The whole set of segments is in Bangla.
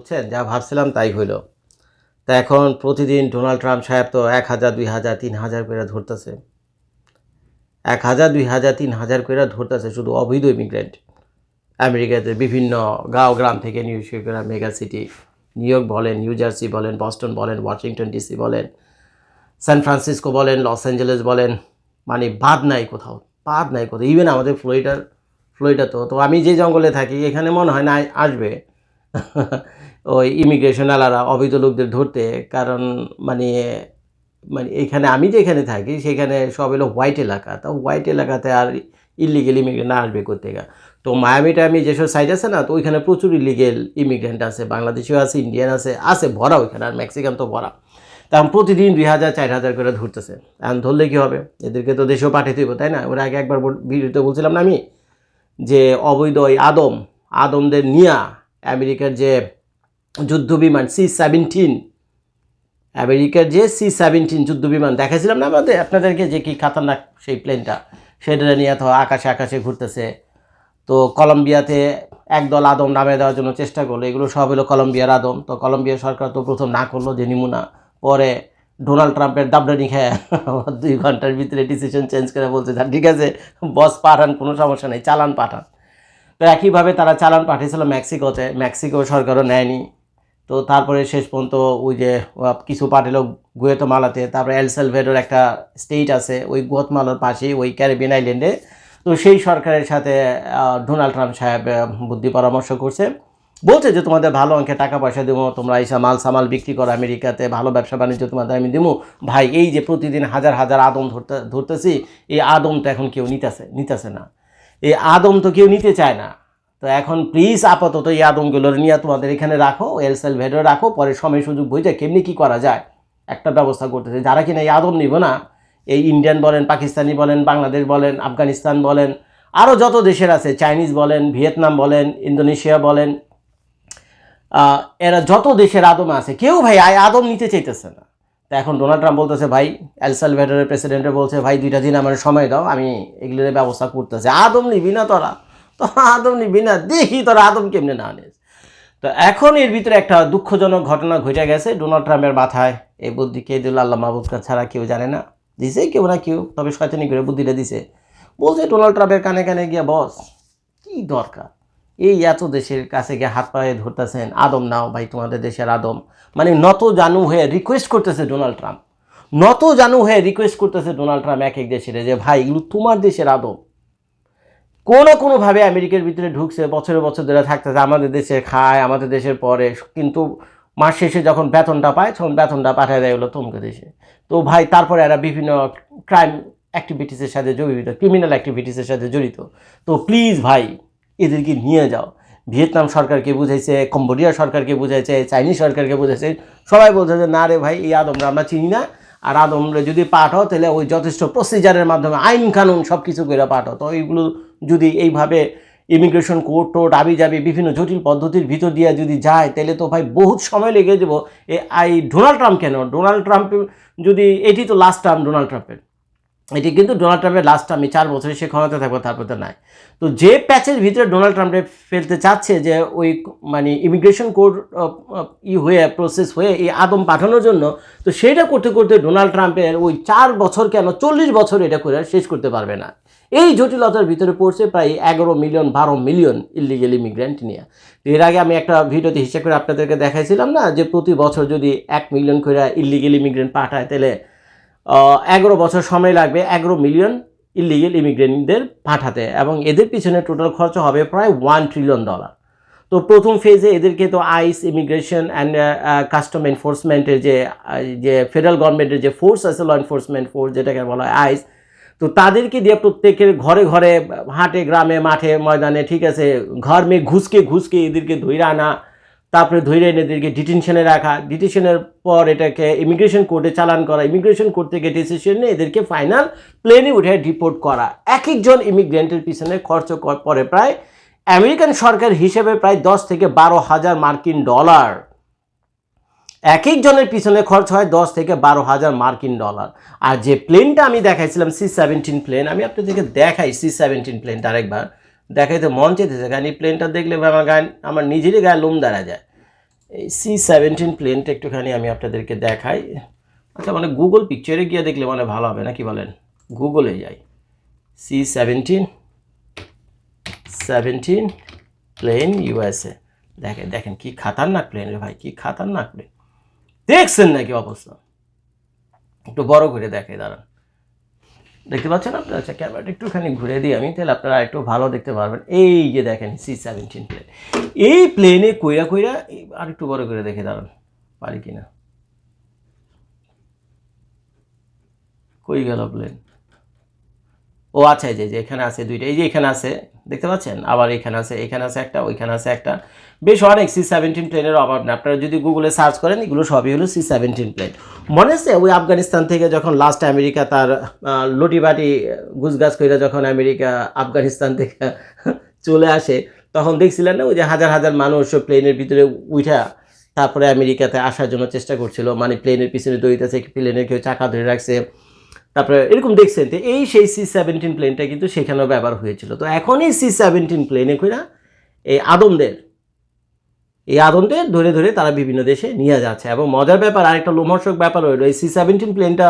বুঝছেন যা ভাবছিলাম তাই হইল। তা এখন প্রতিদিন ডোনাল্ড ট্রাম্প সাহেব তো এক হাজার, দুই হাজার, তিন হাজার করে ধরতেছে। এক হাজার, দুই হাজার, তিন হাজার করে ধরতেছে শুধু অবৈধ ইমিগ্রেন্ট আমেরিকাতে বিভিন্ন গাঁও, গ্রাম থেকে নিউ ইয়র্কের মেগা সিটি, নিউ ইয়র্ক বলেন, নিউ জার্সি বলেন, বস্টন বলেন, ওয়াশিংটন ডিসি বলেন, সান ফ্রান্সিসকো বলেন, লস অ্যাঞ্জেলেস বলেন মানে বাদ নাই কোথাও, বাদ নাই কোথাও। ইভেন আমাদের ফ্লোরিডার ফ্লোরিডা তো তো আমি যে জঙ্গলে থাকি, এখানে মনে হয় না আসবে। ওই ইমিগ্রেশন আলারা অবৈধ লোকদের ধরতে, কারণ মানে মানে এখানে আমি যেখানে থাকি, সেখানে সব হলো হোয়াইট এলাকা। তো হোয়াইট এলাকাতে আর ইলিগেল ইমিগ্রেন্ট না আসবে কোথেকে তো মায়ামি টায়ামি যেসব সাইড আছে না, তো ওইখানে প্রচুর ইলিগেল ইমিগ্রেন্ট আছে, বাংলাদেশিও আছে ইন্ডিয়ান আছে আছে ভরা ওইখানে আর মেক্সিকান তো ভরা। তখন প্রতিদিন দুই হাজার, চার হাজার করে ধরতেছে। এখন ধরলে কী হবে? এদেরকে তো দেশেও পাঠিয়ে দেবো, তাই না? ওরা আগে একবার ভিডিওতে বলছিলাম না আমি? যে অবৈধ ওই আদম, আদমদের নিয়া, আমেরিকার যে যুদ্ধ বিমান সি সেভেন্টিন আমেরিকার যে সি সেভেন্টিন যুদ্ধ বিমান দেখাছিলাম না আমাদের আপনাদেরকে যে কি খাতারনাক সেই প্লেনটা সেটা নিয়ে তো আকাশে আকাশে ঘুরতেছে। তো কলম্বিয়াতে একদল আদম নামে দেওয়ার জন্য চেষ্টা করল। এগুলো সব হলো কলম্বিয়ার আদম। তো কলম্বিয়া সরকার তো প্রথম না করল যে নিমুনা পরে ডোনাল্ড ট্রাম্পের দাবডানি খেয়ে দুই ঘণ্টার ভিতরে ডিসিশন চেঞ্জ করে বলছে "যা, ঠিক আছে বস পাঠান কোনো সমস্যা নেই চালান পাঠান। তো একইভাবে তারা চালান পাঠিয়েছিল মেক্সিকোতে। মেক্সিকো সরকারও নেয়নি। তো তারপরে শেষ পর্যন্ত ওই যে কিছু পাঠালো গুয়েতমালাতে, তারপরে এল সেলভেডোর একটা স্টেট আছে, ওই গুয়েতমালার পাশেই, ওই ক্যারিবিয়ান আইল্যান্ডে। তো সেই সরকারের সাথে ডোনাল্ড ট্রাম্প সাহেব বুদ্ধি পরামর্শ করছে। বলছে যে, তোমাদের ভালো অঙ্কে টাকা পয়সা দেবো, তোমরা এইসব মাল সামাল বিক্রি করো আমেরিকাতে, ভালো ব্যবসা বাণিজ্য তোমাদের আমি দেবো। ভাই, এই যে প্রতিদিন হাজার হাজার আদম ধরতে, ধরতেছি, এই আদম তো এখন কেউ নিতেছে নিতেছে না। এই আদম তো কেউ নিতে চায় না। তো এখন প্লিজ আপাতত এই আদমগুলো নিয়ে তোমাদের এখানে রাখো এল সেলভেডো রাখো, পরে সময় সুযোগ বুঝে কেমনি কী করা যায় একটা ব্যবস্থা করতেছে। যারা কিনা এই আদম নিব না, এই ইন্ডিয়ান বলেন পাকিস্তানি বলেন বাংলাদেশ বলেন আফগানিস্তান বলেন আরও যত দেশের আছে চাইনিজ বলেন ভিয়েতনাম বলেন ইন্দোনেশিয়া বলেন এরা যত দেশের আদম আছে, কেউ ভাই আয় আদম নিতে চাইতেছে না। তো এখন ডোনাল্ড ট্রাম্প বলতেছে, ভাই এল সালভেডারের প্রেসিডেন্টে বলছে, ভাই, দুইটা দিন আমার সময় দাও, আমি এগুলোর ব্যবস্থা করতেছে। আদম নিবি না তোরা। তো আদম নিবি না, দেখি তোরা আদম কেমনে না আনিস। তো এখন এর ভিতরে একটা দুঃখজনক ঘটনা ঘটে গেছে ডোনাল্ড ট্রাম্পের মাথায়। এই বুদ্ধি কে দিল আল্লাহ মাহবুবকা ছাড়া কেউ জানে না। দিছে কেউ না কেউ, তবে শয়তানি করে বুদ্ধিটা দিছে। বলছে ডোনাল্ড ট্রাম্পের কানে কানে গিয়া, বস, কি দরকার? এই এত দেশের কাছে গিয়ে হাত পায়ে ধরতেছেন, আদম নাও ভাই, তোমাদের দেশের আদম। মানে নত জানু হয়ে রিকোয়েস্ট করতেছে ডোনাল্ড ট্রাম্প। নত জানু হয়ে রিকোয়েস্ট করতেছে ডোনাল্ড ট্রাম্প এক এক দেশের, যে ভাই, এগুলো তোমার দেশের আদম। কোনো কোনোভাবে আমেরিকার ভিতরে ঢুকছে বছরে বছর ধরে থাকতেছে, আমাদের দেশে খায়, আমাদের দেশের পরে কিন্তু মাস শেষে যখন বেতনটা পায়, তখন বেতনটা পাঠায় দেয় হলো তোমকে দেশে। তো ভাই, তারপরে এরা বিভিন্ন ক্রাইম অ্যাক্টিভিটিসের সাথে জড়িত ক্রিমিনাল অ্যাক্টিভিটিসের সাথে জড়িত। তো প্লিজ ভাই, এদেরকে নিয়ে যাও। ভিয়েতনাম সরকারকে বুঝাইছে, কম্বোডিয়া সরকারকে বুঝাইছে, চাইনিজ সরকারকে বুঝাইছে, সবাই বলছে যে, না রে ভাই, এই আদমরা আমরা চিনি না আর আদমরে যদি পাঠাও তাহলে ওই যথেষ্ট প্রসিজারের মাধ্যমে, আইন কানুন সব কিছু করে পাঠাও তো এইগুলো যদি এইভাবে ইমিগ্রেশন কোর্ট টোর্ট আবি যাবি বিভিন্ন জটিল পদ্ধতির ভিতর দিয়ে যদি যায়, তাহলে তো ভাই বহুত সময় লেগে যাব। এ, আই, ডোনাল্ড ট্রাম্প কেন? ডোনাল্ড ট্রাম্প যদি, এটি তো লাস্ট টার্ম ডোনাল্ড ট্রাম্পের। এটি কিন্তু ডোনাল্ড ট্রাম্পের লাস্ট টার্মে চার বছরে সে ক্ষমতা থাকবে, তারপর তো নাই। তো যে প্যাচের ভিতরে ডোনাল্ড ট্রাম্পে ফেলতে চাচ্ছে যে ওই মানে ইমিগ্রেশন কোড ই হয়ে প্রসেস হয়ে এই আদম পাঠানোর জন্য, তো সেটা করতে করতে ডোনাল্ড ট্রাম্পের ওই চার বছর কেন চল্লিশ বছর এটা করে শেষ করতে পারবে না। এই জটিলতার ভিতরে পড়ছে প্রায় এগারো মিলিয়ন বারো মিলিয়ন ইলিগেল ইমিগ্রেন্ট নিয়ে। এর আগে আমি একটা ভিডিওতে হিসাব করে আপনাদেরকে দেখাইছিলাম না, যে প্রতি বছর যদি এক মিলিয়ন করে ইলিগেল ইমিগ্রেন্ট পাঠায়, তাহলে এগারো বছর সময় লাগবে এগারো মিলিয়ন ইলিগেল ইমিগ্রেন্টদের পাঠাতে এবং এদের পিছনে টোটাল খরচ হবে প্রায় ওয়ান ট্রিলিয়ন ডলার তো প্রথম ফেজে এদেরকে তো আইস ইমিগ্রেশন অ্যান্ড কাস্টম এনফোর্সমেন্টের যে যে ফেডারেল গভর্নমেন্টের যে ফোর্স আছে ল এনফোর্সমেন্ট ফোর্স যেটাকে বলা হয় আইস তো তাদেরকে দিয়ে প্রত্যেকের ঘরে ঘরে, হাটে, গ্রামে, মাঠে, ময়দানে, ঠিক আছে, ঘর মেয়ে ঘুষকে ঘুষকে এদেরকে ধৈরে আনা তারপরে ধৈর্য এদেরকে ডিটেনশনে রাখা ডিটেনশনের পর এটাকে ইমিগ্রেশন কোর্টে চালান করা ইমিগ্রেশন কোর্ট থেকে ডিসিশন এদেরকে ফাইনাল প্লেনে উঠে ডিপোর্ট করা। এক একজন ইমিগ্রেন্টের পিছনে খরচ পড়ে প্রায় আমেরিকান সরকার হিসেবে প্রায় দশ থেকে বারো হাজার মার্কিন ডলার। এক একজনের পিছনে খরচ হয় দশ থেকে বারো হাজার মার্কিন ডলার। আর যে প্লেনটা আমি দেখাইছিলাম সি সেভেন্টিন প্লেন আমি আপনাদেরকে দেখাই সি সেভেন্টিন প্লেনটা আরেকবার। দেখাইতে মন চেতেছে কারণ এই প্লেনটা দেখলে ভাই আমার গায়ে আমার নিজেরই গায়ে লোম দাঁড়া যায়। এই সি সেভেন্টিন প্লেনটা একটুখানি আমি আপনাদেরকে দেখাই। আচ্ছা মানে গুগল পিকচারে গিয়ে দেখলে মানে ভালো হবে, নাকি বলেন? গুগলে যাই। C seventeen seventeen plane USA দেখেন দেখেন, কি খাতারনাক প্লেন রে ভাই, কি খাতারনাক প্লেন দেখছেন নাকি অবস্থা? একটু বড় করে দেখে দাঁড়ান। দেখতে পাচ্ছেন আপনারা? আচ্ছা ক্যামেরাটা একটুখানি ঘুরে দিই আমি, তাহলে আপনারা একটু ভালো দেখতে পারবেন। এই যে দেখেন সি সেভেন্টিন প্লেন এই প্লেনে কইরা কইরা আর একটু বড় করে দেখে দাঁড়ান, পারি কি না কই গেল প্লেন ও আচ্ছা এই যে এখানে আছে দুইটা, এই যে এখানে আছে, দেখতে পাচ্ছেন? আবার এখানে আছে এখানে আছে একটা, ওইখানে আছে একটা। বেশ অনেক সি সেভেন্টিন প্লেনের অভাব না। আপনারা যদি গুগলে সার্চ করেন, এগুলো সবই হলো সি সেভেন্টিন প্লেন মনে আছে ওই আফগানিস্তান থেকে যখন লাস্ট আমেরিকা তার লুটিবাটি গুজগাছ করে যখন আমেরিকা, আফগানিস্তান থেকে চলে আসে, তখন দেখছিলেন না ওই যে হাজার হাজার মানুষ প্লেনের ভিতরে উঠা তারপরে আমেরিকাতে আসার জন্য চেষ্টা করছিল। মানে প্লেনের পিছনে দৌড়িতেছে প্লেনের কেউ চাকা ধরে রাখছে। তারপরে এরকম দেখছেন তো এই সেই সি সেভেন্টিন প্লেনটা কিন্তু সেখানেও ব্যবহার হয়েছিল। তো এখন এই সি সেভেন্টিন প্লেনে করে এই আদমদের এই আদমদের ধরে ধরে তারা বিভিন্ন দেশে নিয়ে যাচ্ছে। এবং মজার ব্যাপার, আরেকটা লোমহর্ষক ব্যাপার হলো এই সি সেভেন্টিন প্লেনটা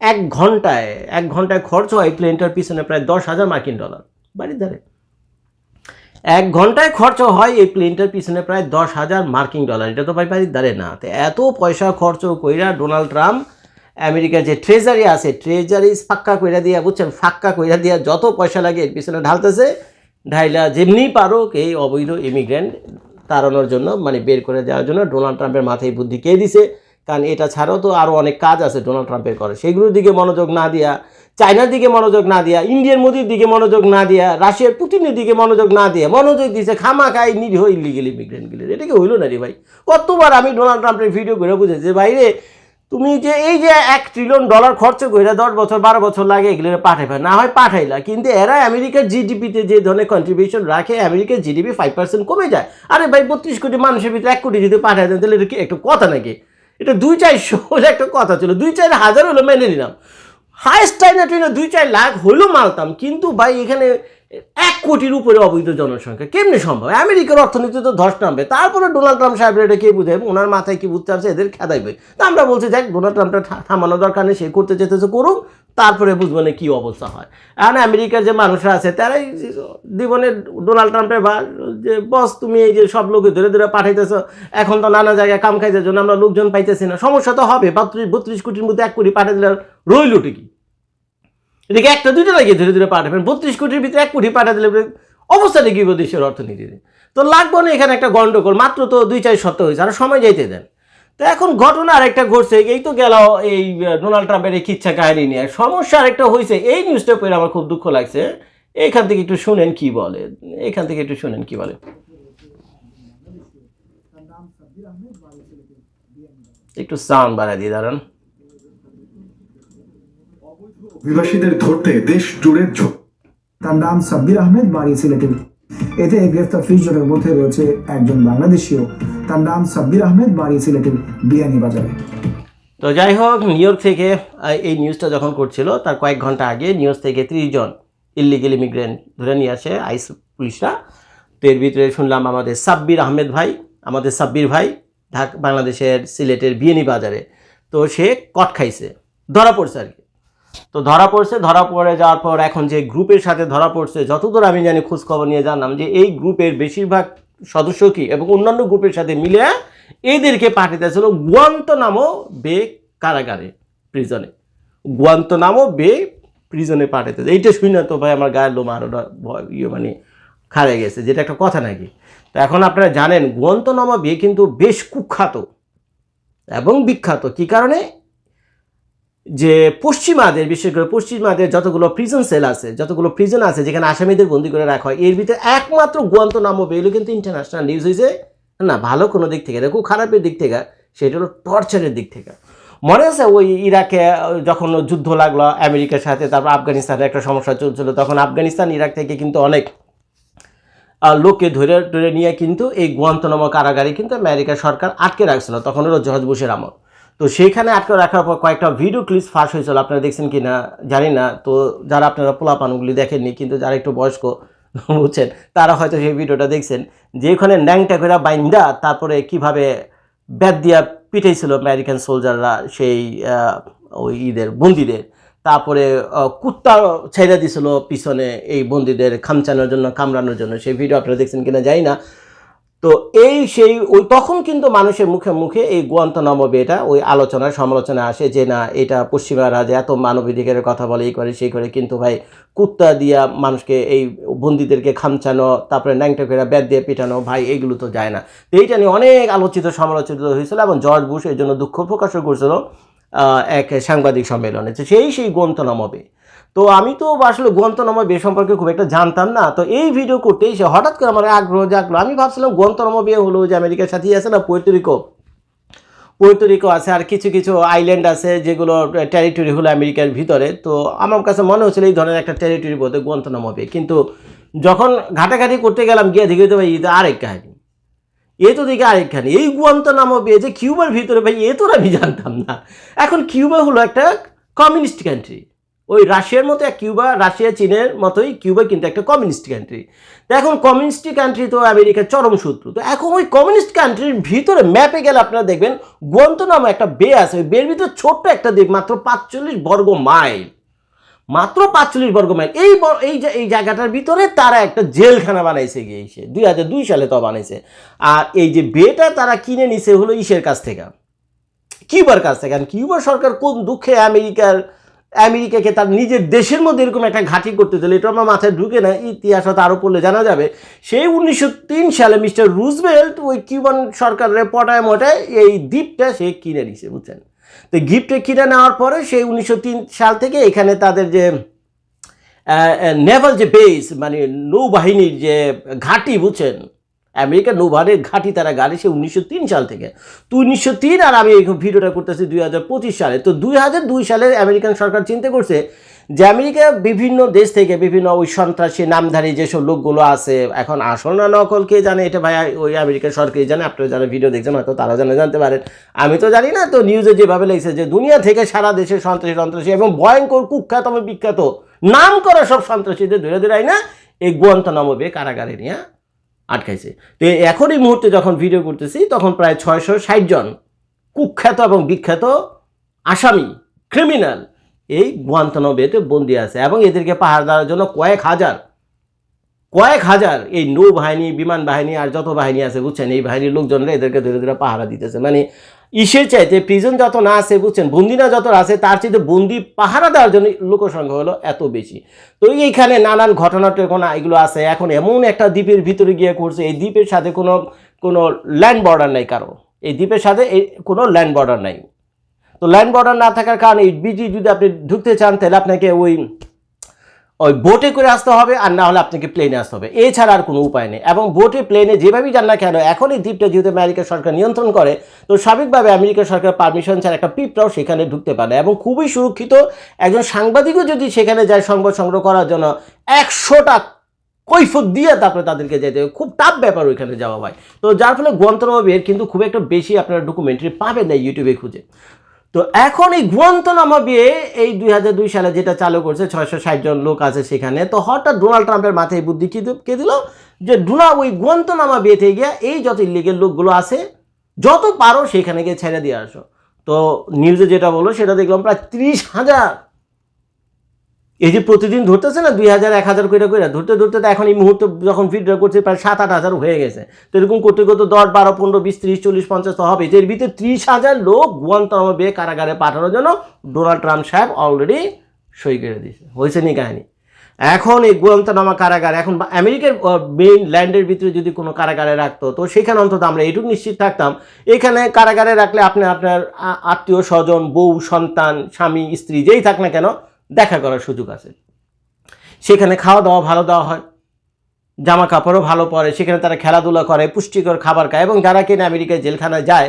এক ঘন্টায় এক ঘন্টায় খরচ হয় প্লেনটার পিছনে প্রায় দশ হাজার মার্কিন ডলার বাড়ির ধারে। এক ঘন্টায় খরচ হয় এই প্লেনটার পিছনে প্রায় দশ হাজার মার্কিন ডলার। এটা তো ভাই বাড়ির ধারে না। তো এত পয়সা খরচ কইরা ডোনাল্ড ট্রাম্প আমেরিকার যে ট্রেজারি আছে ট্রেজারি ফাক্কা কইরা দিয়া, বুঝছেন? ফাক্কা কইরা দিয়া যত পয়সা লাগে এর পিছনে ঢালতেছে। ঢাইলা যেমনি পারুক এই অবৈধ ইমিগ্রেন্ট তাড়ানোর জন্য মানে বের করে দেওয়ার জন্য ডোনাল্ড ট্রাম্পের মাথায় বুদ্ধি কে দিছে? কারণ এটা ছাড়াও তো আরও অনেক কাজ আছে ডোনাল্ড ট্রাম্পের করে। সেগুলোর দিকে মনোযোগ না দিয়া, চায়নার দিকে মনোযোগ না দিয়া ইন্ডিয়ান মোদির দিকে মনোযোগ না দিয়া, রাশিয়ার পুতিনের দিকে মনোযোগ না দিয়ে, মনোযোগ দিয়েছে খামা খাই নিরীহ ইলিগেল ইমিগ্রেন্টগুলির এটা কি হইল না রে ভাই? কতবার আমি ডোনাল্ড ট্রাম্পের ভিডিও করে বুঝেছি যে বাইরে তুমি যে এই যে এক ট্রিলিয়ন ডলার খরচ করে দশ বছর, বারো বছর লাগে এগুলো পাঠাবে না হয় পাঠাইলা। কিন্তু এরা আমেরিকার জিডিপিতে যে ধরনের কন্ট্রিবিউশন রাখে, আমেরিকার জিডিপি ফাইভ পার্সেন্ট কমে যায়। আরে ভাই, বত্রিশ কোটি মানুষের ভিতরে এক কোটি যদি পাঠায় দেন, তাহলে এটা কি একটু কথা নাকি? এটা দুই চারশো হলে একটা কথা ছিল, দুই চার হাজার হলো মেনে নিলাম। হাইস্ট টাইনা ট্রেনে দুই চার লাখ হলেও মারতাম কিন্তু ভাই এখানে এক কোটির উপরে অবৈধ জনসংখ্যা। কেমনে সম্ভব? আমেরিকার অর্থনীতি তো ধস নামবে। তারপরে ডোনাল্ড ট্রাম্প সাহেব এটা কে বুঝাবে ওনার মাথায় কি বুঝতে পারছে? এদের খেদাইবে তা আমরা বলছি যাক ডোনাল্ড ট্রাম্পটা থামানো দরকার নেই, সে করতে চেতেছে করুক, তারপরে বুঝব না কী অবস্থা হয়। এখন আমেরিকার যে মানুষরা আছে, তারাই জীবনে ডোনাল্ড ট্রাম্পের বা, যে বস, তুমি এই যে সব লোকে ধরে ধরে পাঠাইতেছো, এখন তো নানা জায়গায় কাম খাইতে জন্য আমরা লোকজন পাইতেছি না। সমস্যা তো হবে, বত্রিশ বত্রিশ কোটির মধ্যে এক কোটি পাঠিয়ে দিলে রইল কি? এদিকে একটা, দুইটা লাগিয়ে ধীরে ধীরে পাঠাবেন। বত্রিশ কোটির ভিতরে এক কোটি পাঠা দিলে অবস্থাটা কি দেশের অর্থনীতিতে। তো লাগবে না এখানে একটা গন্ডগোল, মাত্র তো দুই চার সপ্তাহ হয়েছে, আর সময় যাইতে দেন। তো এখন ঘটনা আরেকটা ঘটছে, এই তো গেল এই ডোনাল্ড ট্রাম্পের এই কিচ্ছা কাহিনী নিয়ে। সমস্যা আরেকটা হয়েছে এই নিউজটা পড়ে আমার খুব দুঃখ লাগছে। এখান থেকে একটু শুনেন কি বলে, এখান থেকে একটু শুনেন কি বলে। একটু সাউন্ড বাড়াই দিয়ে দাঁড়ান। অভিবাসীদের ধরতে দেশ জুড়ে তার নাম সাব্বির আহমেদ, বাড়ি সিলেটের এতে গ্রেফতার ত্রিশ জনের মধ্যে রয়েছে একজন বাংলাদেশীয় তার নাম সাব্বির আহমেদ, বাড়ি সিলেটের বিয়ানী বাজারে। তো যাই হোক, নিউ ইয়র্ক থেকে এই নিউজটা যখন করছিল, তার কয়েক ঘণ্টা আগে নিউজ থেকে ত্রিশ জন ইলিগেল ইমিগ্রেন্ট ধরে নিয়ে আসে আইস পুলিশরা। তো এর ভিতরে শুনলাম আমাদের সাব্বির আহমেদ ভাই, আমাদের সাব্বির ভাই, ঢাক, বাংলাদেশের সিলেটের বিয়েনি বাজারে। তো সে কট খাইছে, ধরা পড়ছে আর কি। তো ধরা পড়ছে, ধরা পড়ে যাওয়ার পর এখন যে গ্রুপের সাথে ধরা পড়ছে, যতদূর আমি জানি খোঁজখবর নিয়ে জানলাম যে এই গ্রুপের বেশিরভাগ সদস্য কি এবং অন্যান্য গ্রুপের সাথে মিলে এদেরকে পাঠাইতেছিল গুয়ান্তনামো বে কারাগারে প্রিজনে গুয়ান্তনামো বে প্রিজনে পাঠাইতে এইটা শুনি তো ভাই আমার গায়ের লোম ভয়- ইয়ে মানে খারে গেছে, যেটা একটা কথা নাকি? তো এখন আপনারা জানেন, গুয়ান্তনামো বে কিন্তু বেশ কুখ্যাত এবং বিখ্যাত। কি কারণে? যে পশ্চিমাদের, বিশেষ করে পশ্চিমাদের যতগুলো প্রিজন সেল আছে, যতগুলো প্রিজন আছে যেখানে আসামিদের বন্দি করে রাখা হয়, এর ভিতরে একমাত্র গুয়ান্ত নামো বেইলো কিন্তু ইন্টারন্যাশনাল নিউজ হয়েছে না, ভালো কোনো দিক থেকে খুব খারাপের দিক থেকে, সেটা হলো টর্চারের দিক থেকে। মনে আছে ওই ইরাকে, যখন যুদ্ধ লাগল আমেরিকার সাথে, তারপর আফগানিস্তানে একটা সমস্যা চলছিল, তখন আফগানিস্তান ইরাক থেকে কিন্তু অনেক লোককে ধরে ধরে নিয়ে কিন্তু এই গুয়ান্তনামা কারাগারে কিন্তু আমেরিকা সরকার আটকে রাখছিল, তখন হলো জর্জ বুশের আমল। তো সেইখানে আটকে রাখার পর কয়েকটা ভিডিও ক্লিপস ফাঁস হয়েছিল, আপনারা দেখছেন কি না জানি না। তো যারা আপনারা পোলাপানগুলি দেখেননি, কিন্তু যারা একটু বয়স্ক বুঝছেন, তারা হয়তো সেই ভিডিওটা দেখছেন যে ওখানে ন্যাংটা করে বাইন্দা তারপরে কীভাবে ব্যাট দিয়া পিটাইছিল আমেরিকান সোলজাররা সেই ওই ঈদের বন্দিদের। তারপরে কুত্তা ছেড়ে দিছিল পিছনে এই বন্দিদের, খামচানোর জন্য, কামড়ানোর জন্য। সেই ভিডিও আপনারা দেখছেন কিনা যাই না। তো এই সেই, ওই তখন কিন্তু মানুষের মুখে মুখে এই গুয়ান্তনামো এটা ওই আলোচনা সমালোচনা আসে যে, না, এটা পশ্চিমারা যে এত মানবাধিকারের কথা বলে, এই করে, সেই করে, কিন্তু ভাই কুত্তা দিয়া মানুষকে এই বন্দীদেরকে খামচানো, তারপরে ন্যাংটা করে ব্যাট দিয়ে পিটানো, ভাই এইগুলো তো যায় না। তো এইটা নিয়ে অনেক আলোচিত, সমালোচিত হয়েছিল এবং জর্জ বুশ এর জন্য দুঃখ প্রকাশও করছিল এক সাংবাদিক সম্মেলনে। তো সেই সেই গ্রন্থনামবে তো আমি তো আসলে গ্রন্থনামা সম্পর্কে খুব একটা জানতাম না। তো এই ভিডিও করতে এসে হঠাৎ করে আমার আগ্রহ জাগলো। আমি ভাবছিলাম গ্রন্থনামা বিয়ে হলো যে আমেরিকার সাথেই আছে না পৈতরিকো পৈতরিকো আছে আর কিছু কিছু আইল্যান্ড আছে যেগুলো টেরিটরি হলো আমেরিকার ভিতরে। তো আমার কাছে মনে হচ্ছিল এই ধরনের একটা টেরিটরি বলতে গুয়ান্তনামো বে কিন্তু যখন ঘাটাঘাটি করতে গেলাম, গিয়ে দেখি তো ভাই আরেক কাহিনী। এ তো দেখে আরেক কাহিনী। এই গুয়ান্তনামো বে যে কিউবার ভিতরে, ভাই, এ তো আমি জানতাম না। এখন কিউবা হলো একটা কমিউনিস্ট কান্ট্রি ওই রাশিয়ার মতো এক কিউবা, রাশিয়া, চীনের মতোই কিউবা কিন্তু একটা কমিউনিস্ট কান্ট্রি তো এখন কমিউনিস্ট কান্ট্রি তো আমেরিকার চরম শত্রু। তো এখন ওই কমিউনিস্ট কান্ট্রির ভিতরে ম্যাপে গেলে আপনারা দেখবেন নামে একটা বে আছে। ওই বের ভিতরে ছোট্ট একটা দ্বীপ, মাত্র পাঁচচল্লিশ বর্গ মাইল। মাত্র পাঁচচল্লিশ বর্গ মাইল। এই এই এই জায়গাটার ভিতরে তারা একটা জেলখানা বানাইছে গিয়ে দুই হাজার দুই সালে তো বানাইছে। আর এই যে বেটা তারা কিনে নিছে হলো ইসের কাছ থেকে। কিউবার কাছ থেকে। কারণ কিউবার সরকার কোন দুঃখে আমেরিকার আমেরিকাকে তার নিজের দেশের মধ্যে এরকম একটা ঘাঁটি করতে দিল এটা আমার মাথায় ঢুকে না, ইতিহাস হয়তো আরও পড়লে জানা যাবে। সেই উনিশশো তিন সালে মিস্টার রুজবেল্ট ওই কিউবান সরকারের পটায় মটায় এই দ্বীপটা সে কিনে নিছে, বুঝছেন? তো গিফটে কিনে নেওয়ার পরে সেই উনিশশো তিন সাল থেকে এখানে তাদের যে নেভাল যে বেস মানে নৌবাহিনীর যে ঘাঁটি, বুঝছেন? আমেরিকার নৌবাহিনীর ঘাঁটি তারা গাড়ি সে উনিশশো তিন সাল থেকে। তো উনিশশো তিন আর আমি এই ভিডিওটা করতেছি দুই হাজার পঁচিশ সালে। তো দুই হাজার দুই সালে আমেরিকান সরকার চিন্তা করছে যে আমেরিকা বিভিন্ন দেশ থেকে বিভিন্ন ওই সন্ত্রাসী, নামধারী যেসব লোকগুলো আছে, এখন আসল না নকল কে জানে এটা ভাই? ওই আমেরিকার সরকারই জানে? আপনারা যারা ভিডিও দেখছেন হয়তো তারা জানে, জানতে পারেন। আমি তো জানি না, তো নিউজে যেভাবে লেগেছে যে দুনিয়া থেকে সারা দেশে সন্ত্রাসী সন্ত্রাসী এবং ভয়ঙ্কর, কুখ্যাতম, বিখ্যাত, নাম করা সব সন্ত্রাসীদের ধরে ধরে না? এই গোয়ান্ত নামবে কারাগারে নিয়ে আটকাইছে। তো এখন এই মুহূর্তে যখন ভিডিও করতেছি, তখন প্রায় ছয়শো ষাট জন কুখ্যাত এবং বিখ্যাত আসামি ক্রিমিনাল এই গুয়ান্তানবেতে বন্দি আছে এবং এদেরকে পাহাড় দেওয়ার জন্য কয়েক হাজার কয়েক হাজার এই নৌবাহিনী, বিমান বাহিনী আর যত বাহিনী আছে, বুঝছেন? এই বাহিনীর লোকজনরা এদেরকে ধীরে ধীরে পাহারা দিতেছে। মানে ইসের চাইতে প্রিজন যত না আছে, বুঝছেন? বন্দিনা যত আছে, তার চাইতে বন্দি পাহারা দেওয়ার জন্য লোকসংখ্যা হলো এত বেশি। তো এইখানে নানান ঘটনা টেকনা এগুলো আছে। এখন এমন একটা দ্বীপের ভিতরে গিয়ে করছে এই দ্বীপের সাথে কোনো কোনো ল্যান্ড বর্ডার নাই কারও। এই দ্বীপের সাথে কোনো ল্যান্ড বর্ডার নাই। তো ল্যান্ড বর্ডার না থাকার কারণে এই বিজি যদি আপনি ঢুকতে চান, তাহলে আপনাকে ওই ওই বোটে করে আসতে হবে আর না হলে আপনাকে প্লেনে আসতে হবে। এছাড়া আর কোনো উপায় নেই। এবং বোটে প্লেনে যেভাবেই যান না কেন এখন এই দ্বীপটা যেহেতু আমেরিকা সরকার নিয়ন্ত্রণ করে, তো স্বাভাবিকভাবে আমেরিকা সরকার পারমিশন ছাড়া একটা পিপটাও সেখানে ঢুকতে পারে এবং খুবই সুরক্ষিত একজন সাংবাদিকও যদি সেখানে যায় সংবাদ সংগ্রহ করার জন্য, একশোটা কৈফত দিয়ে তারপরে তাদেরকে যেতে হবে। খুব টাফ ব্যাপার ওইখানে যাওয়া হয় তো যার ফলে গুয়ান্তনামাবের কিন্তু খুব একটা বেশি আপনারা ডকুমেন্টারি পাবেন না ইউটিউবে খুঁজে। তো এখন এই গ্রন্থনামা বিয়ে, এই দুই হাজার দুই সালে যেটা চালু করছে, ছয়শো ষাট জন লোক আছে সেখানে। তো হঠাৎ ডোনাল্ড ট্রাম্পের মাথায় বুদ্ধি কি দিল যে ডোনা ওই গুয়ান্তনামা বিয়েতে গিয়া এই যত ইলিগেল লোকগুলো আছে, যত পারো সেখানে গিয়ে ছেড়ে দিয়ে আসো। তো নিউজে যেটা বলো সেটা দেখলাম প্রায় ত্রিশ হাজার এই যে প্রতিদিন ধরতেছে না দুই হাজার, এক হাজার করে করে ধরতে ধরতে তো এখন এই মুহূর্তে যখন ভিডিও করছে প্রায় সাত, আট হাজার হয়ে গেছে। তো এরকম করতে করতে দশ, বারো, পনেরো, বিশ, ত্রিশ, চল্লিশ, পঞ্চাশ তো হবে এর ভিতরে ত্রিশ হাজার লোক গুয়ান্তনামা বে কারাগারে পাঠানোর জন্য ডোনাল্ড ট্রাম্প সাহেব অলরেডি সই করে দিয়েছে। হয়েছে নি কাহিনী? এখন এই গুয়ান্তনামা কারাগার, এখন আমেরিকার মেইন ল্যান্ডের ভিতরে যদি কোনো কারাগারে রাখতো, তো সেখানে অন্তত আমরা এটুকু নিশ্চিত থাকতাম, এখানে কারাগারে রাখলে আপনি আপনার আত্মীয় স্বজন, বউ, সন্তান, স্বামী, স্ত্রী যেই থাক না কেন দেখা করার সুযোগ আছে। সেখানে খাওয়া দাওয়া ভালো দেওয়া হয়, জামা কাপড়ও ভালো পরে, সেখানে তারা খেলাধুলা করে, পুষ্টিকর খাবার খায় এবং যারা কিনা আমেরিকায় জেলখানায় যায়,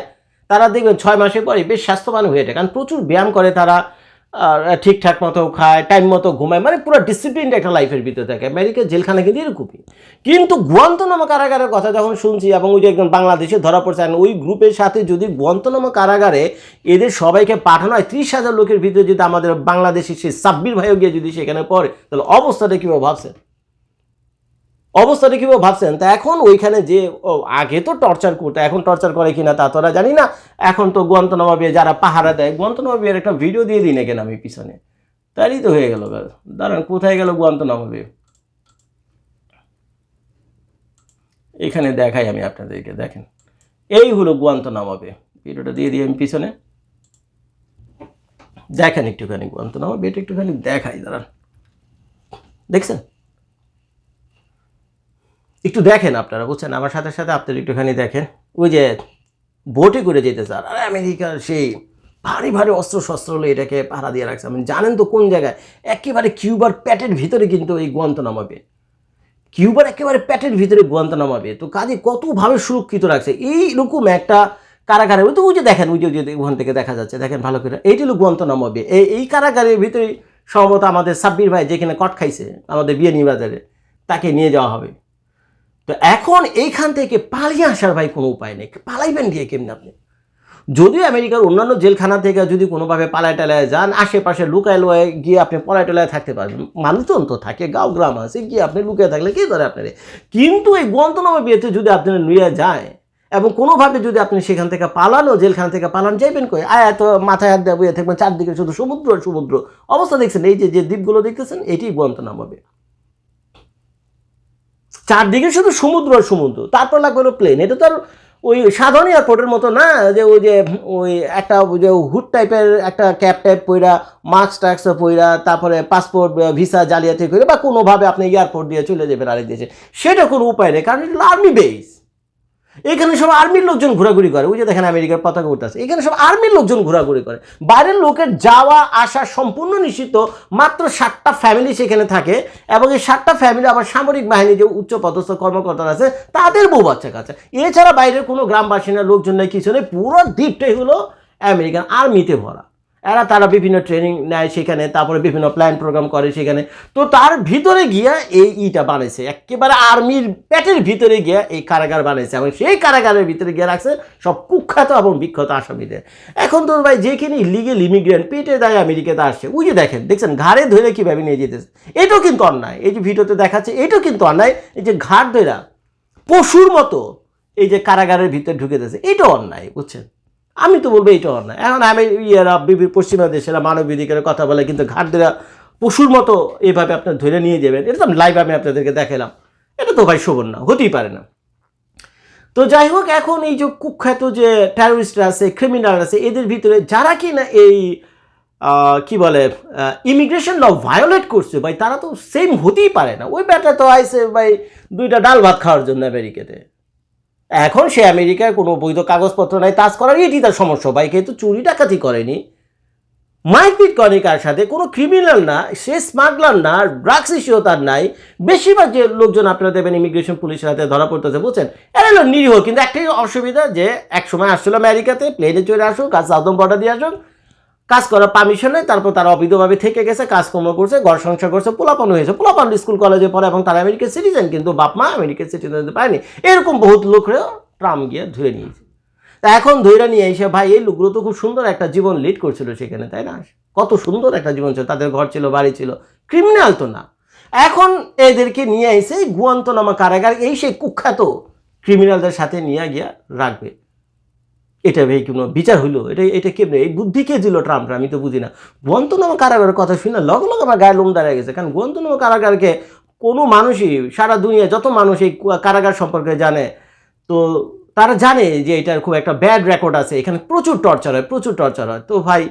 তারা দেখবেন ছয় মাসের পরে বেশ স্বাস্থ্যবান হয়ে যায় কারণ প্রচুর ব্যায়াম করে তারা ঠিকঠাক মতো খায় টাইম মতো ঘুমায় মানে পুরো ডিসিপ্লিন একটা লাইফের ভিতরে থাকে। আমেরিকার জেলখানা কিন্তু এরকমই। কিন্তু গুয়ান্তনামা কারাগারের কথা যখন শুনছি এবং ওই যে একজন বাংলাদেশে ধরা পড়ছে ওই গ্রুপের সাথে যদি গুয়ান্তনামা কারাগারে এদের সবাইকে পাঠানো হয়, ত্রিশ হাজার লোকের ভিতরে যদি আমাদের বাংলাদেশি সেই সাব্বির ভাইও গিয়ে যদি সেখানে পড়ে, তাহলে অবস্থাটা কীভাবে ভাবছেন? অবস্থাটা কীভাবে ভাবছেন, তা এখন ওইখানে যে আগে তো টর্চার করতো, এখন টর্চার করে কিনা তা তোরা জানি না। এখন তো গুয়ান্তনামা বিয়ে যারা পাহারা দেয় গুয়ান্তনামা বিয়ের একটা ভিডিও দিয়ে দিই না কেন আমি পিছনে। তারই তো হয়ে গেল দাঁড়ান, কোথায় গেল গুয়ান্তনামা বিয়ে? এখানে দেখাই আমি আপনাদেরকে, দেখেন। এই হলো গুয়ান্তনামা বে ভিডিওটা দিয়ে দিই আমি পিছনে। দেখেন একটুখানি গুয়ান্তনামা বেটা একটুখানি দেখাই, দাঁড়ান। দেখছেন? একটু দেখেন আপনারা, বুঝছেন? আমার সাথে সাথে আপনারা একটুখানি দেখেন। ওই যে বোটে করে যেতে স্যার, আর আমেরিকার সেই ভারী ভারী অস্ত্র শস্ত্র হলো এটাকে পাহারা দিয়ে রাখছে। আপনি জানেন তো কোন জায়গায়? একেবারে কিউবার প্যাটের ভিতরে কিন্তু এই গুয়ান্তনামা বে। কিউবার একেবারে প্যাটের ভিতরে গুয়ান্ত নামাবে তো কাজে কতভাবে সুরক্ষিত রাখছে। এইরকম একটা কারাগারে তো ওই যে দেখেন, ওই যে ওখান থেকে দেখা যাচ্ছে। দেখেন ভালো করে। এইটি হলো গুয়ান্ত নামাবে এই এই কারাগারের ভিতরে সম্ভবত আমাদের সাব্বির ভাই যেখানে কট খাইছে, আমাদের বিয়ানি বাজারে তাকে নিয়ে যাওয়া হবে। তো এখন এইখান থেকে পালিয়ে আসার ভাই কোনো উপায় নেই। পালাইবেন গিয়ে কেমনি আপনি? যদিও আমেরিকার অন্যান্য জেলখানা থেকে যদি কোনোভাবে পালায় টালায় যান, আশেপাশে লুকায় লুকায় গিয়ে আপনি পলায় টলায় থাকতে পারবেন। মানুষজন তো থাকে, গাঁও গ্রাম আছে গিয়ে আপনি লুকিয়ে থাকলে কে ধরে আপনারে? কিন্তু এই গন্তনমা বিয়েতে যদি আপনি নিয়ে যায় এবং কোনোভাবে যদি আপনি সেখান থেকে পালানো, জেলখানা থেকে পালান, যাইবেন কই? আয় এত মাথায় হাত দিয়ে বইয়ে থাকবেন, চারদিকে শুধু সমুদ্র সমুদ্র। অবস্থা দেখছেন, এই যে যে দ্বীপগুলো দেখতেছেন এটি গুয়ান্তনামা বে চারদিকে শুধু সমুদ্র আর সমুদ্র, তারপর লাগবে হলো প্লেন এটা তো আর ওই সাধারণ এয়ারপোর্টের মতো না, যে ওই যে, ওই একটা যে হুড টাইপের একটা ক্যাপ টাইপ পইরা মাস্ক টাক্স পইরা, তারপরে পাসপোর্ট ভিসা জালিয়াতি করে বা কোনোভাবে আপনি এয়ারপোর্ট দিয়ে চলে যাবেন আরেক দেশে। সেটা কোনো উপায় নেই, কারণ এটা আর্মি বেস এখানে সব আর্মির লোকজন ঘোরাঘুরি করে। ওই যে দেখেন আমেরিকার পতাকা উঠতেছে। এখানে সব আর্মির লোকজন ঘোরাঘুরি করে। বাইরের লোকের যাওয়া, আসা সম্পূর্ণ নিশ্চিত মাত্র সাতটা ফ্যামিলি সেখানে থাকে এবং এই সাতটা ফ্যামিলি আবার সামরিক বাহিনী যে উচ্চ পদস্থ কর্মকর্তারা আছে, তাদের বউ বাচ্চা কাছে। এছাড়া বাইরের কোনো গ্রামবাসিনা লোকজন নেই, কিছু নেই। পুরো দ্বীপটাই হলো আমেরিকান আর্মিতে ভরা। এরা তারা বিভিন্ন ট্রেনিং নেয় সেখানে, তারপরে বিভিন্ন প্ল্যান প্রোগ্রাম করে সেখানে। তো তার ভিতরে গিয়া এই ইটা বানাইছে। একেবারে আর্মির পেটের ভিতরে গিয়া এই কারাগার বানাইছে এবং সেই কারাগারের ভিতরে গিয়ে রাখছে সব কুখ্যাত এবং বিখ্যাত আসামিদের। এখন তো ভাই যেখানে লিগেল ইমিগ্রেন্ট পেটে দেয় আমেরিকাতে আসছে, ওই যে দেখেন, দেখছেন, ঘাড়ে ধরে কীভাবে নিয়ে যেতেছে। এটাও কিন্তু অন্যায়। এই যে ভিডিওতে দেখাচ্ছে, এটাও কিন্তু অন্যায়। এই যে ঘাট ধরা পশুর মতো এই যে কারাগারের ভিতরে ঢুকে দিয়েছে, এটাও অন্যায়, বুঝছেন? আমি তো বলব এটা অন্যায় এখন আমি ইয়েরা বিভিন্ন পশ্চিমা দেশেরা মানবাধিকারের কথা বলে, কিন্তু ঘাট ধরা পশুর মতো এইভাবে আপনার ধরে নিয়ে যাবেন। এটা তো লাইভ আমি আপনাদেরকে দেখালাম। এটা তো ভাই শোভন না, হতেই পারে না। তো যাই হোক, এখন এই যে কুখ্যাত যে টেরোরিস্টরা আছে ক্রিমিনাল আছে, এদের ভিতরে যারা কি না এই কি বলে ইমিগ্রেশন ল ভায়োলেট করছে, ভাই, তারা তো সেম হতেই পারে না। ওই ব্যাটা তো আইসে, ভাই, দুইটা ডাল ভাত খাওয়ার জন্য আমেরিকাতে। এখন সে আমেরিকায় কোনো বৈধ কাগজপত্র নাই, তাজ করার এটি তার সমস্যা। ভাই কিন্তু চুরি ডাকাতি করেনি। মারপিট করে কার সাথে? কোনো ক্রিমিনাল না, সে স্মাগলার না ড্রাগস ইস্যুও তার নাই। বেশিরভাগ যে লোকজন আপনারা দেবেন ইমিগ্রেশন পুলিশের হাতে ধরা পড়তেছে, বুঝছেন? এরা হলো নিরীহ, কিন্তু একটাই অসুবিধা যে এক সময় আসছিল আমেরিকাতে প্লেনে চলে আসুক কাজ সাউদম বর্ডার দিয়ে আসুক কাজ করার পারমিশন নেই, তারপর তারা অবৈধভাবে থেকে গেছে, কাজকর্ম করছে, ঘর সংসার করছে, পোলাপান হয়েছে। পোলাপান স্কুল কলেজে পড়ে এবং তারা আমেরিকার সিটিজেন কিন্তু বাপ মা আমেরিকার সিটিজেন পারেনি। এরকম বহুত লোকরেও ট্রাম গিয়ে ধরে নিয়েছে। তা এখন ধৈর্য নিয়ে এসে, ভাই, এই লোকগুলো তো খুব সুন্দর একটা জীবন লিড করছিল সেখানে, তাই না? কত সুন্দর একটা জীবন ছিল, তাদের ঘর ছিল, বাড়ি ছিল। ক্রিমিনাল তো না। এখন এদেরকে নিয়ে এসে গুয়ান্তনামা কারাগার, এই সেই কুখ্যাত ক্রিমিনালদের সাথে নিয়ে গিয়া রাখবে। এটা ভাই কোনো বিচার হইল? এটা এটা কেমনে? এই বুদ্ধি কে দিল ট্রাম্প আমি তো বুঝি না। গুয়ান্তনামা কারাগারের কথা শুনে লগে লগে আমার গায়ে লোম দাঁড়িয়ে গেছে। কারণ গুয়ান্তনামা কারাগারকে কোনো মানুষই, সারা দুনিয়া যত মানুষ এই কারাগার সম্পর্কে জানে, তো তারা জানে যে এটার খুব একটা ব্যাড রেকর্ড আছে। এখানে প্রচুর টর্চার হয়, প্রচুর টর্চার হয়। তো ভাই,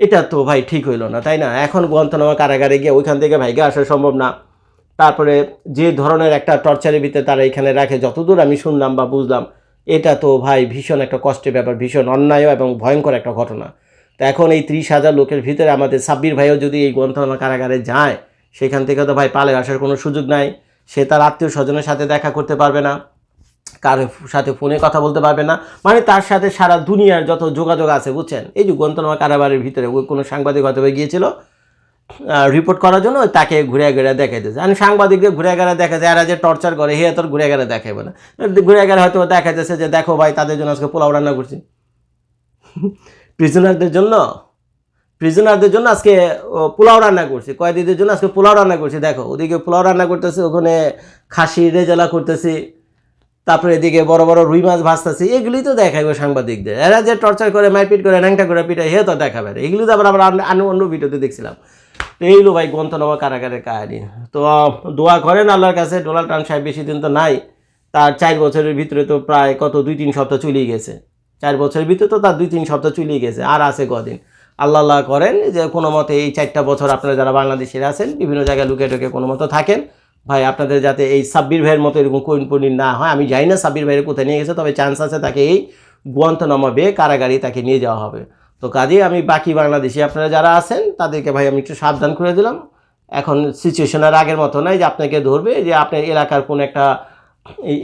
এটা তো ভাই ঠিক হইল না, তাই না? এখন গুয়ান্তনামা কারাগারে গিয়ে ওইখান থেকে ভাইগে আসা সম্ভব না। তারপরে যে ধরনের একটা টর্চারের ভিতরে তারা এখানে রাখে, যতদূর আমি শুনলাম বা বুঝলাম এটা তো ভাই ভীষণ একটা কষ্টের ব্যাপার, ভীষণ অন্যায় এবং ভয়ঙ্কর একটা ঘটনা। তো এখন এই ত্রিশ হাজার লোকের ভিতরে আমাদের সাব্বির ভাইও যদি এই গ্রন্থনা কারাগারে যায়, সেখান থেকে তো ভাই পালে আসার কোনো সুযোগ নাই। সে তার আত্মীয় স্বজনের সাথে দেখা করতে পারবে না, কারও সাথে ফোনে কথা বলতে পারবে না মানে তার সাথে সারা দুনিয়ার যত যোগাযোগ আছে, বুঝছেন? এই যে গ্রন্থনামা কারাগারের ভিতরে ওই কোনো সাংবাদিক হয়তো গিয়েছিল রিপোর্ট করার জন্য তাকে ঘুরে ঘুরে দেখাইতেছে। আমি সাংবাদিকদের ঘুরে ঘুরে দেখাচ্ছে এরা যে টর্চার করে, হে তোর ঘুরে ঘুরে দেখাবে না। ঘুরে ঘুরে হয়তো দেখাইতেছে যে, দেখো ভাই, তাদের জন্য আজকে পোলাও রান্না করছি। প্রিজনারদের জন্য প্রিজনারদের জন্য আজকে পোলাও রান্না করছি। কয়েদিদের জন্য আজকে পোলাও রান্না করছি। দেখো, ওদিকে পোলাও রান্না করতেছে, ওখানে খাসি রেজালা করতেছি, তারপরে এদিকে বড় বড় রুই মাছ ভাজতেছি এগুলি তো দেখাইবো সাংবাদিকদের। এরা যে টর্চার করে, মারপিট করে, ন্যাংটা করে পিটাই হে তো দেখাবে। এগুলি তো আবার আমরা অন্য ভিডিওতে দেখছিলাম। তো এইগুলো ভাই গন্তনমা কারাগারের কাহিনী। তো দোয়া করেন আল্লাহর কাছে ডোনাল্ড ট্রাম্প সাহেব বেশি দিন তো নাই। তার চার বছরের ভিতরে তো প্রায় কত, দুই, তিন সপ্তাহ চলেই গেছে। চার বছরের ভিতরে তো তার দুই, তিন সপ্তাহ চলেই গেছে, আর আছে কদিন। আল্লাহ আল্লাহ করেন যে, কোনো মতে এই চারটা বছর আপনারা যারা বাংলাদেশের আছেন, বিভিন্ন জায়গায় লুকে টুকে কোনো মতো থাকেন, ভাই আপনাদের যাতে এই সাব্বির ভাইয়ের মতো এরকম কোন পরিণ না হয়, আমি জানি না সাব্বির ভাইয়ের কোথায় নিয়ে গেছে, তবে চান্স আছে তাকে এই গুয়ান্তনামা বে কারাগারি তাকে নিয়ে যাওয়া হবে। তো কাজেই আমি বাকি বাংলাদেশি আপনারা যারা আছেন, তাদেরকে ভাই আমি একটু সাবধান করে দিলাম। এখন সিচুয়েশন আর আগের মতো নয় যে আপনাকে ধরবে, যে আপনার এলাকার কোন একটা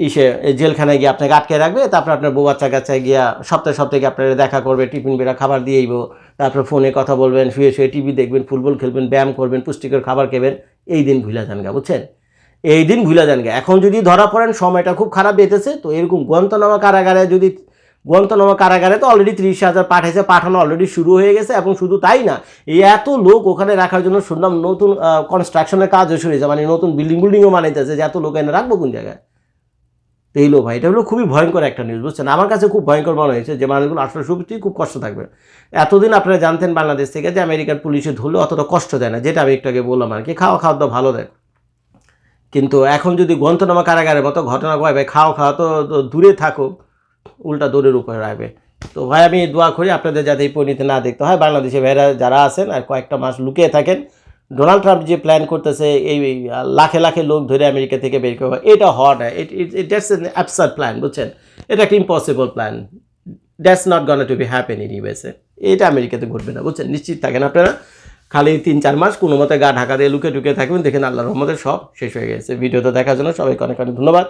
ইসে জেলখানায় গিয়ে আপনাকে আটকে রাখবে, তারপর আপনার বউ বাচ্চা কাচ্চায় গিয়া সপ্তাহে সপ্তাহে আপনারা দেখা করবে, টিফিন বেড়া খাবার দিয়েইব তারপর ফোনে কথা বলবেন, শুয়ে শুয়ে টিভি দেখবেন, ফুটবল খেলবেন, ব্যায়াম করবেন, পুষ্টিকর খাবার খেবেন, এই দিন ভুলা যান গা, বুঝছেন? এই দিন ভুলা যান গা। এখন যদি ধরা পড়েন, সময়টা খুব খারাপ বেঁচেছে তো এরকম গুয়ান্তনামা কারাগারে যদি গুয়ান্তনামা কারাগারে তো অলরেডি তিরিশ হাজার পাঠাইছে পাঠানো অলরেডি শুরু হয়ে গেছে এবং শুধু তাই না, এই এত লোক ওখানে রাখার জন্য শুনলাম নতুন কনস্ট্রাকশনের কাজও শুরু হয়েছে মানে নতুন বিল্ডিং বিল্ডিংও বানাইতেছে, যে এত লোক এনে রাখব কোন জায়গায়? তো এইলো ভাই, এটা হলো খুবই ভয়ঙ্কর একটা নিউজ বুঝছেন? আমার কাছে খুব ভয়ঙ্কর মনে হয়েছে যে মানুষগুলো আসলে সত্যিই খুব কষ্ট থাকবে। এতদিন আপনারা জানতেন বাংলাদেশ থেকে যে আমেরিকার পুলিশে ধরলে অতটা কষ্ট দেয় না, যেটা আমি একটু আগে বললাম আর কি, খাওয়া খাওয়া তো ভালো দেয়। কিন্তু এখন যদি গ্রন্থনামা কারাগারের মতো ঘটনা কয় ভাই খাওয়া খাওয়া তো দূরে থাকুক উল্টা দূরের উপরে রাখবে। তো ভাই, আমি দোয়া করি আপনাদের যাতে এই পরিণতি না দেখতে হয়। বাংলাদেশে ভাইরা যারা আছেন আর কয়েকটা মাস লুকিয়ে থাকেন ডোনাল্ড ট্রাম্প যে প্ল্যান করতেছে, এই লাখে লাখে লোক ধরে আমেরিকা থেকে বের করবে এটা it that's an absurd plan বুঝছেন? এটা একটা impossible plan that's not gonna to be happen in USA এটা আমেরিকাতে ঘটবে না, বুঝছেন? নিশ্চিত থাকেন আপনারা। খালি তিন, চার মাস কোনো মতে গা ঢাকা দিয়ে লুকে টুকে থাকবেন। দেখেন আল্লাহ রহমতের সব শেষ হয়ে গেছে। ভিডিওটা দেখার জন্য সবাইকে অনেক অনেক ধন্যবাদ।